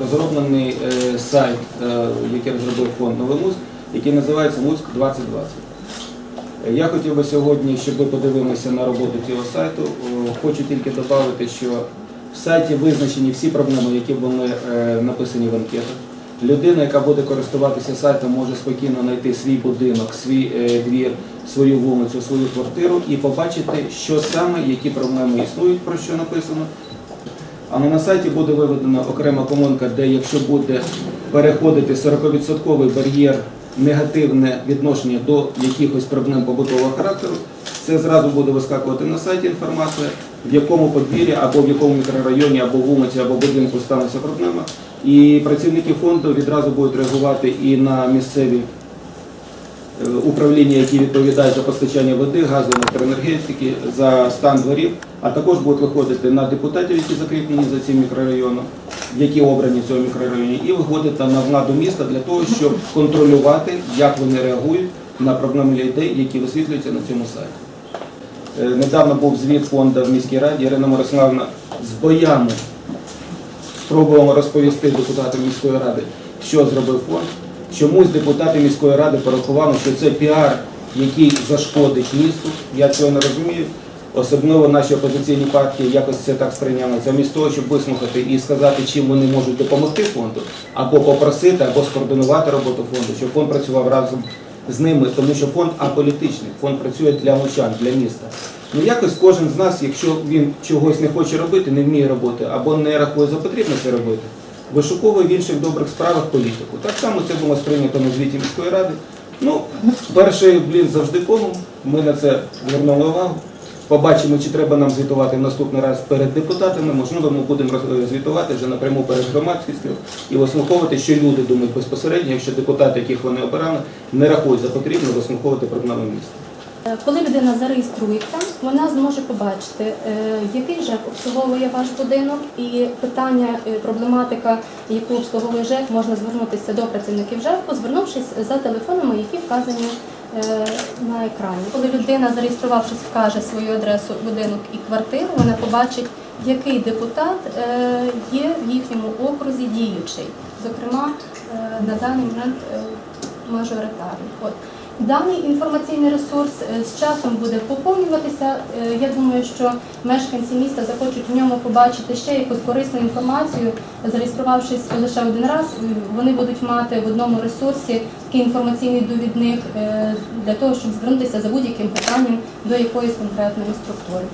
Розроблений е, сайт, е, який розробив фонд Новий Луцьк, який називається Луцьк 2020. Е, Я хотів би сьогодні, щоб ви подивилися на роботу цього сайту. Хочу тільки додати, що в сайті визначені всі проблеми, які були написані в анкетах. Людина, яка буде користуватися сайтом, може спокійно знайти свій будинок, свій двір, свою вулицю, свою квартиру і побачити, що саме, які проблеми існують, про що написано. Але на сайті буде виведена окрема колонка, де якщо буде переходити 40% бар'єр негативне відношення до якихось проблем побутового характеру, це зразу буде вискакувати на сайті інформація, в якому подвір'ї або в якому мікрорайоні, або вулиці, або будинку станеться проблема. І працівники фонду відразу будуть реагувати і на місцеві е, управління, які відповідають за постачання води, газу, електроенергетики, за стан дворів, а також будуть виходити на депутатів, які закріплені за цим мікрорайоном, які обрані в цьому мікрорайоні, і виходити на владу міста для того, щоб контролювати, як вони реагують на проблеми людей, які висвітлюються на цьому сайті. Е, Недавно був звіт фонду в міській раді. Ірина Мирославна з боями спробувала розповісти депутатам міської ради, що зробив фонд. Чомусь депутати міської ради порахували, що це піар, який зашкодить місту. Я цього не розумію. Особливо наші опозиційні партії якось це так сприйняли. Замість того, щоб вислухати і сказати, чим вони можуть допомогти фонду, або попросити, або скоординувати роботу фонду, щоб фонд працював разом з ними, тому що фонд аполітичний, фонд працює для лучан, для міста. Ну якось кожен з нас, якщо він чогось не хоче робити, не вміє робити, або не рахує за потрібне це робити, вишуковує в інших добрих справах політику. Так само це було сприйнято на звіті міської ради. Ну, перший блін завжди кому. Ми на це звернули увагу. Побачимо, чи треба нам звітувати в наступний раз перед депутатами. Можливо, ми будемо звітувати вже напряму перед громадськістю і вислуховувати, що люди думають безпосередньо, якщо депутати, яких вони обирали, не рахують за потрібне вислуховувати проблеми міста. Е, Коли людина зареєструється, вона зможе побачити, е, який ЖЕК обслуговує ваш будинок, і питання, е, проблематика, яку обслуговує ЖЕК, можна звернутися до працівників ЖЕКу, звернувшись за телефонами, які вказані е, на екрані. Коли людина, зареєструвавшись, вкаже свою адресу, будинок і квартиру, вона побачить, який депутат е, є в їхньому окрузі діючий. Зокрема, е, на даний момент е, мажоритарний. Даний інформаційний ресурс е, з часом буде поповнюватися. Е, Я думаю, що мешканці міста захочуть в ньому побачити ще якусь корисну інформацію. Зареєструвавшись лише один раз, вони будуть мати в одному ресурсі такий інформаційний довідник е, для того, щоб звернутися за будь-яким питанням до якоїсь конкретної структури.